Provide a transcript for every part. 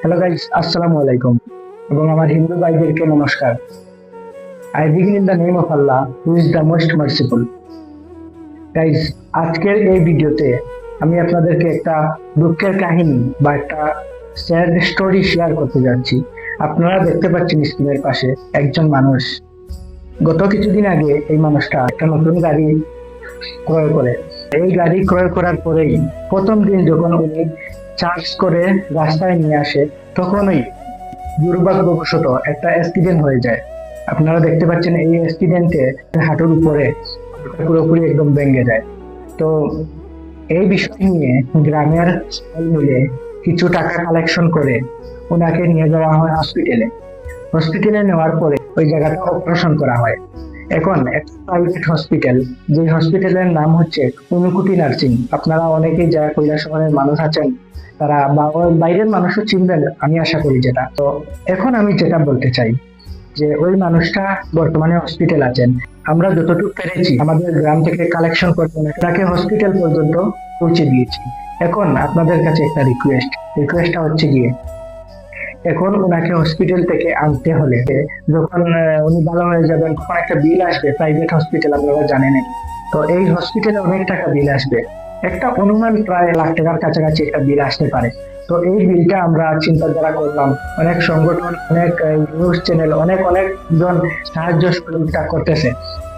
Hello guys আসসালামু আলাইকুম এবং আমার হিন্দু ভাইদেরকে নমস্কার। I begin in the name of Allah who is the most merciful guys আজকের এই ভিডিওতে আমি আপনাদেরকে একটা দুঃখের কাহিনী বা একটা স্যাড স্টোরি শেয়ার করতে যাচ্ছি। আপনারা দেখতে পাচ্ছেন স্ক্রিনের পাশে একজন মানুষ। গত কিছুদিন আগে এই মানুষটা একটা নতুন গাড়ি ক্রয় করে। এই গাড়ি ক্রয় করার পরেই প্রথম দিন যখন উনি চার্জ করে রাস্তায় নিয়ে আসে, তখনই দুর্ভাগ্যবশত একটা অ্যাক্সিডেন্ট হয়ে যায়। আপনারা দেখতে পাচ্ছেন এই অ্যাক্সিডেন্টে হাঁটুর উপরে পুরোপুরি একদম ভেঙে যায়। তো এই বিষয় নিয়ে গ্রামের মিলে কিছু টাকা কালেকশন করে ওনাকে নিয়ে যাওয়া হয় হসপিটালে হসপিটালে নেওয়ার পরে ওই জায়গাটা অপারেশন করা হয়। এখন একটা প্রাইভেট হসপিটাল যে হসপিটালের নাম হচ্ছে অনুকুটি নার্সিং। আপনারা অনেকেই যারা কৈলাস শহরের মানুষ আছেন, তারা বাইরের মানুষও চিনবেন, আমি আশা করি যেটা। তো এখন আমি যেটা বলতে চাই, যে ওই মানুষটা বর্তমানে হসপিটাল আছেন। আমরা যতটুকু পেরেছি, আমাদের গ্রাম থেকে কালেকশন করে তাকে হসপিটাল পর্যন্ত পৌঁছে দিয়েছি। এখন আপনাদের কাছে একটা রিকোয়েস্ট রিকোয়েস্টটা হচ্ছে গিয়ে এখন ওনাকে হসপিটাল থেকে আনতে হলে যখন উনি ভালো হয়ে যাবেন, তখন একটা বিল আসবে প্রাইভেট হসপিটাল আপনারা জানেন। তো এই হসপিটালে অনেক টাকা বিল আসবে। একটা অনুমান প্রায় লাখ টাকার কাছাকাছি একটা বিল আসতে পারে। তো এই বিলটা আমরা চিন্তা চিন্তাধারা করলাম। অনেক সংগঠন, অনেক নিউজ চ্যানেল অনেক অনেক জন সাহায্য সহযোগিতা করতেছে।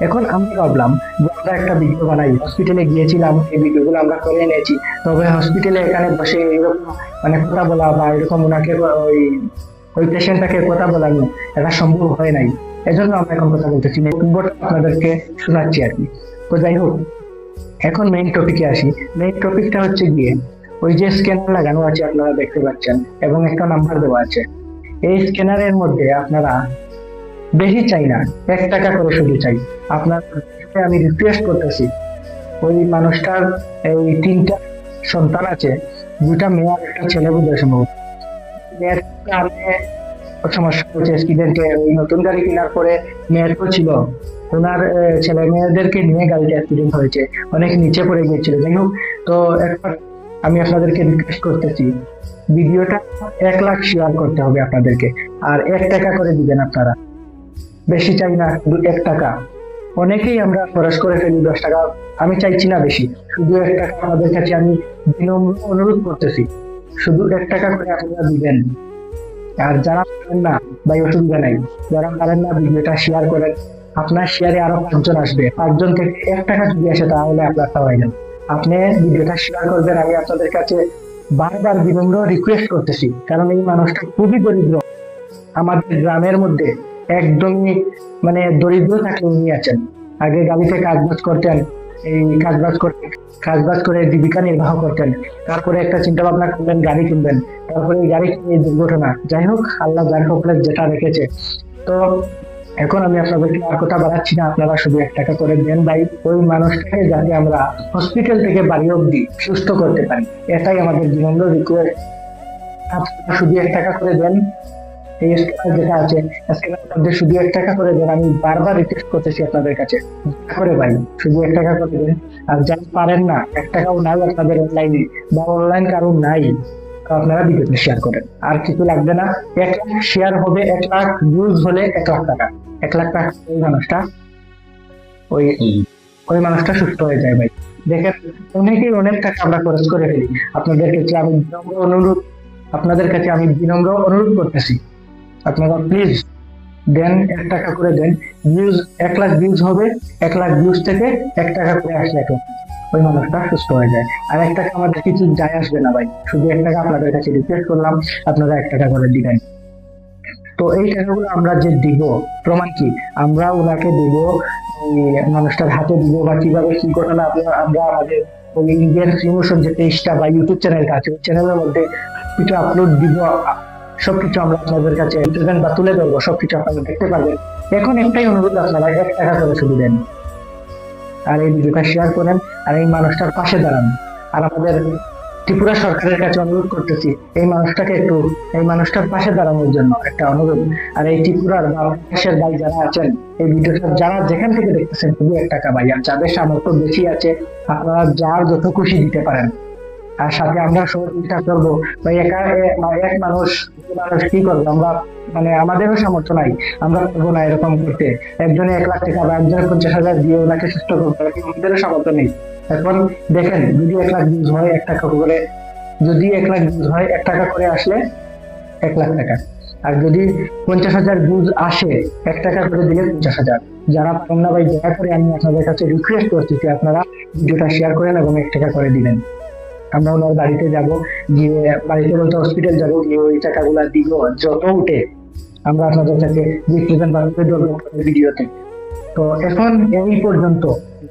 এখন আমরা ভাবলাম যে আমরা একটা ভিডিও বানাই। হসপিটালে গিয়েছিলাম, এই ভিডিওগুলো আমরা করে এনেছি। তবে হসপিটালে এখানে বসে এরকম মানে কথা বলা বা এরকম ওনাকে ওই ওই পেশেন্টটাকে কথা বলানো এটা সম্ভব হয় নাই। এজন্য আমরা এখন কথা বলতেছি। আপনাদেরকে শোনাচ্ছি আর কি। তো যাই হোক, এখন মেইন টপিকে আসি। মেইন টপিকটা হচ্ছে গিয়ে ওই যে স্ক্যানার লাগানো আছে আপনারা দেখতে পাচ্ছেন, এবং একটা নাম্বার দেওয়া আছে। এই স্ক্যানারের মধ্যে আপনারা বেশি চাই না, এক টাকা করে শুধু চাই। আপনার আমি রিকোয়েস্ট করতেছি, ওই মানুষটার এই তিনটা সন্তান আছে দুটা মেয়ে আর একটা ছেলে বুঝে সম্ভব মেয়ের সমস্যা হচ্ছে স্টুডেন্টে ওই নতুন গাড়ি কেনার পরে মেয়ের তো ছিল। ওনার ছেলে মেয়েদেরকে নিয়ে গাড়িটা অ্যাক্সিডেন্ট হয়েছে, অনেক নিচে পড়ে গিয়েছিল। যাই হোক, তো একবার আমি আপনাদেরকে রিকোয়েস্ট করতেছি। ভিডিওটা এক লাখ শেয়ার করতে হবে আপনাদেরকে। আর এক টাকা করে দিবেন আপনারা। বেশি চাই না এক টাকা। অনেকেই আমরা খরচ করে ফেলি দশ টাকা। আমি চাইছি না বেশি। শুধু এক টাকা আমাদের কাছে আমি বিনম্র অনুরোধ করতেছি। শুধু এক টাকা করে আপনারা দিবেন। আর যারা পারেন না বা অসুবিধা নাই। যারা পারেন না, ভিডিওটা শেয়ার করেন। আপনার শেয়ারে আরও পাঁচজন আসবে। পাঁচজন থেকে এক টাকা যদি আসে, তাহলে আপনারটা হয়ে যাবে। আপনি ভিডিওটা শেয়ার করবেন, আমি আপনাদের কাছে বারবার বিনম্র রিকোয়েস্ট করতেছি। কারণ এই মানুষটা খুবই দরিদ্র। আমাদের গ্রামের মধ্যে একদমই মানে দরিদ্র তাকে উনি আছেন। আগে গাড়িতে কাজবাজ করতেন, এই কাজবাজ করে কাজবাজ করে জীবিকা নির্বাহ করতেন। তারপরে একটা চিন্তা ভাবনা করলেন, গাড়ি কিনবেন। তারপরে এই গাড়ি কিনে দুর্ঘটনা। যাই হোক, আল্লাহ যার হোকলে যেটা রেখেছে। তো এখন আমি আপনাদেরকে আর কথা বাড়াচ্ছি না, আপনারা শুধু এক টাকা করে দেন ভাই। ওই মানুষটাকে যাতে আমরা হসপিটাল থেকে বাড়ি অব্দি সুস্থ করতে পারি। এটাই আমাদের বিনম্র রিকোয়েস্ট আপনারা শুধু এক টাকা করে দেন। এই স্ক্যানার যেটা আছে স্ক্যানার মধ্যে শুধু এক টাকা করে দেন। আমি বারবার রিকোয়েস্ট করতেছি আপনাদের কাছে। করে ভাই, শুধু এক টাকা করে দেন। আর যারা পারেন না, এক টাকাও নাই আপনাদের অনলাইনে বা অনলাইন কারণ নাই। তো আপনারা ভিডিওটা শেয়ার করেন। আর কিছু লাগবে না এক লাখ শেয়ার হবে এক লাখ ভিউজ হলে এক লাখ টাকা। এক লাখ টাকা ওই মানুষটা ওই ওই মানুষটা সুস্থ হয়ে যায় ভাই। দেখেন অনেকেই অনেক টাকা আমরা খরচ করে ফেলি। আপনাদের কাছে আমি বিনম্র অনুরোধ আপনাদের কাছে আমি বিনম্র অনুরোধ করতেছি। আপনারা প্লিজ দেন এক টাকা করে দেন। ভিউজ এক লাখ ভিউজ হবে এক লাখ ভিউজ থেকে এক টাকা করে আসলে এখন। ওই মানুষটা সুস্থ হয়ে যায়। আর এক টাকা আমাদের কিছু যায় আসবে না ভাই। শুধু এক টাকা আপনাদের কাছে রিকোয়েস্ট করলাম, আপনারা এক টাকা করে দিবেন। তো এই টাকাগুলো আমরা যে দিব, প্রমাণ কি? আমরা ওনাকে দিব মানুষটার হাতে দিব বা কীভাবে কি ঘটনা আমরা আমাদের ইন্ডিয়ান ইমোশন যে পেজটা বা ইউটিউব চ্যানেলটা আছে, ওই চ্যানেলের মধ্যে কিছু আপলোড দিব, সবকিছু আমরা আপনাদের কাছে present বা তুলে ধরবো, সবকিছু আপনারা দেখতে পারবেন। এখন একটাই অনুরোধ আপনারা, এক টাকা করে শুধু দেন। আর এই ভিডিওটা শেয়ার করেন আর এই মানুষটার পাশে দাঁড়ান। আর আমাদের ত্রিপুরা সরকারের কাছে অনুরোধ করতেছি, এই মানুষটাকে একটু, এই মানুষটার পাশে দাঁড়ানোর জন্য একটা অনুরোধ। আর এই ত্রিপুরার বা দেশের ভাই যারা আছেন, এই ভিডিওটা যারা যেখান থেকে দেখতেছেন, খুবই এক টাকা ভাই। আর যাদের সামর্থ্য বেশি আছে, আপনারা যার যত খুশি দিতে পারেন। আর সাথে আমরা সহযোগিতা করব, ভাই, একা এক মানুষ মানুষ কি করব? আমরা মানে আমাদেরও সামর্থ্য নাই, আমরা করব না এরকম করতে। একজনে এক লাখ টাকা বা একজনে পঞ্চাশ হাজার দিয়ে ওনাকে সুস্থ করব আমাদেরও সামর্থ্য নেই। এখন দেখেন, যদি এক লাখ ভিউজ হয়, এক টাকা করে, যদি এক লাখ ভিউজ হয়, এক টাকা করে আসলে এক লাখ টাকা। আর যদি পঞ্চাশ হাজার ভিউজ আসে, এক টাকা করে দিলে পঞ্চাশ হাজার। যারা পারেন না, ভাই, দয়া করে আমি আপনাদের কাছে রিকোয়েস্ট করছি যে আপনারা ভিডিওটা শেয়ার করেন এবং এক টাকা করে দিবেন। আমরা ওনার বাড়িতে যাব, গিয়ে বাড়িতে বলতে হসপিটাল যাব, গিয়ে ওই টাকাগুলা দিব, যত উঠে আমরা আপনাদের কাছে রিপ্রেজেন্ট ভিডিওতে তো এখন এই পর্যন্ত।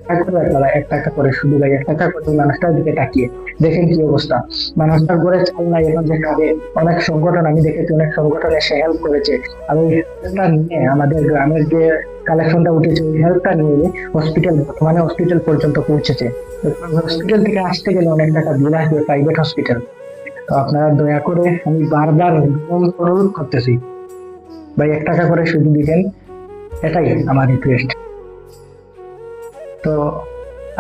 দয়া করে আপনারা এক টাকা করে শুধু এক টাকা করে মানুষটার দিকে তাকিয়ে। দেখেন কি অবস্থা। মানুষটার ঘরে চাল নাই যে খাবে অনেক সংগঠন, আমি দেখেছি অনেক সংগঠন এসে হেল্প করেছে। হেল্পটা নিয়ে আমাদের গ্রামের যে কালেকশনটা উঠেছে, ওই হেল্পটা নিয়ে হসপিটাল বর্তমানে হসপিটাল পর্যন্ত পৌঁছেছে। হসপিটাল থেকে আসতে গেলে অনেক টাকা বিল আসবে প্রাইভেট হসপিটাল তো আপনারা দয়া করে আমি বারবার অনুরোধ করতেছি। ভাই, এক টাকা করে শুধু দিবেন, এটাই আমার রিকোয়েস্ট তো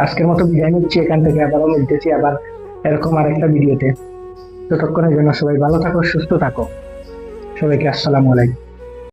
আজকের মতো বিদায় নিচ্ছি এখান থেকে, আবারও মিলতেছি আবার এরকম আরেকটা ভিডিওতে। ততক্ষণের জন্য সবাই ভালো থাকো, সুস্থ থাকো। সবাইকে আসসালামু আলাইকুম।